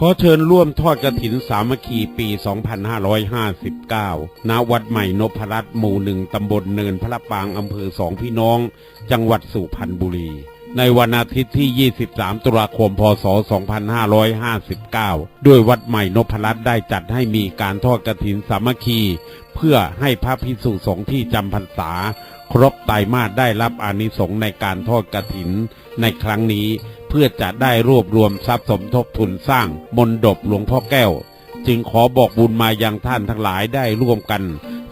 ขอเชิญร่วมทอดกระถินสามัคคีปี 2559 ณ วัดใหม่นพรัตน์หมู่หนึ่งตำบลเนินพระปางอำเภอสองพี่น้อง จังหวัดสุพรรณบุรี ในวันอาทิตย์ที่ 23 ตุลาคม พศ 2559 ด้วยวัดใหม่นพรัตน์ได้จัดให้มีการทอดกระถินสามัคคี เพื่อให้พระภิกษุสงฆ์ที่จำพรรษา ครบไตรมาสได้รับอานิสงส์ในการทอดกระถินในครั้งนี้เพื่อจะได้รวบรวมทรัพย์สมทบทุนสร้างมนดบหลวงพ่อแก้ว จึงขอบอกบุญมายังท่านทั้งหลายได้ร่วมกัน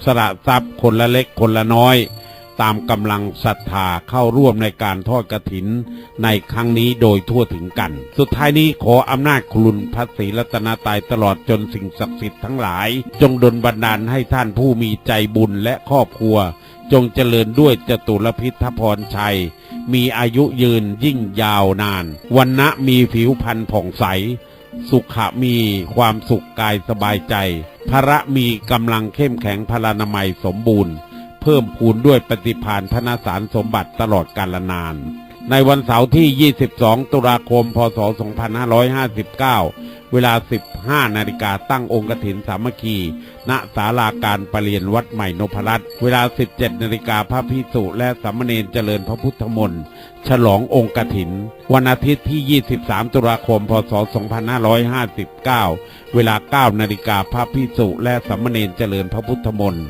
สละทรัพย์คนละเล็กคนละน้อย ตามกำลังศรัทธาเข้าร่วมในการทอดกระถิน ในครั้งนี้โดยทั่วถึงกัน สุดท้ายนี้ขออำนาจครุนพระศรีรัตนตรัยตลอดจนสิ่งศักดิ์สิทธิ์ทั้งหลาย จงดลบันดาลให้ท่านผู้มีใจบุญและครอบครัว จงเจริญด้วยจตุรพิทพรชัย มีอายุยืนยิ่งยาวนาน วันนะมีผิวพรรณผ่องใส สุขะมีความสุขกายสบายใจ พระมีกำลังเข้มแข็งพลานามัยสมบูรณ์ เพิ่มพูนด้วยปฏิพานธนสารสมบัติตลอดกาลนาน ในวันเสาร์ที่ 22 ตุลาคม พศ 2559 เวลา 15 นาฬิกาตั้งองค์กฐินสามัคคี ณ ศาลาการประเรียนวัดใหม่นพรัตน์เวลา 17 นาฬิกาพระพิสุและสามเณรเจริญพระพุทธมนต์ ฉลององค์กฐิน วันอาทิตย์ที่ 23 ตุลาคม พศ 2559 เวลา 9 นาฬิกาพระพิสุและสามเณรเจริญพระพุทธมนต์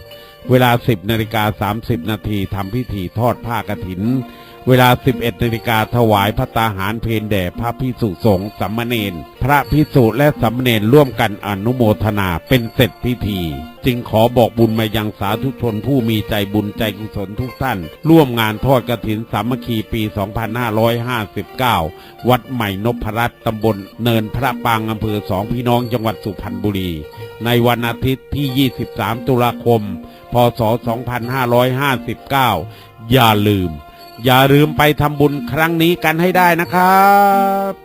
เวลา 10 นาฬิกา 30 นาทีทำพิธีทอดผ้ากฐิน เวลา 11นาฬิกาถวายพระตาหารเพนแด่พระพิสุสงฆ์สัมมเนนพระพิสุและสัมมเนนร่วมกันอนุโมทนาเป็นเสร็จพิธี จึงขอบอกบุญมายังสาธุชนผู้มีใจบุญใจกุศลทุกท่าน ร่วมงานทอดกฐินสามัคคีปี 2559 วัดใหม่นพรัตน์ตำบลเนินพระปางอำเภอสองพี่น้องจังหวัดสุพรรณบุรี ในวันอาทิตย์ที่ 23 ตุลาคม พศ 2559 อย่าลืม อย่าลืมไปทำบุญครั้งนี้กันให้ได้นะครับ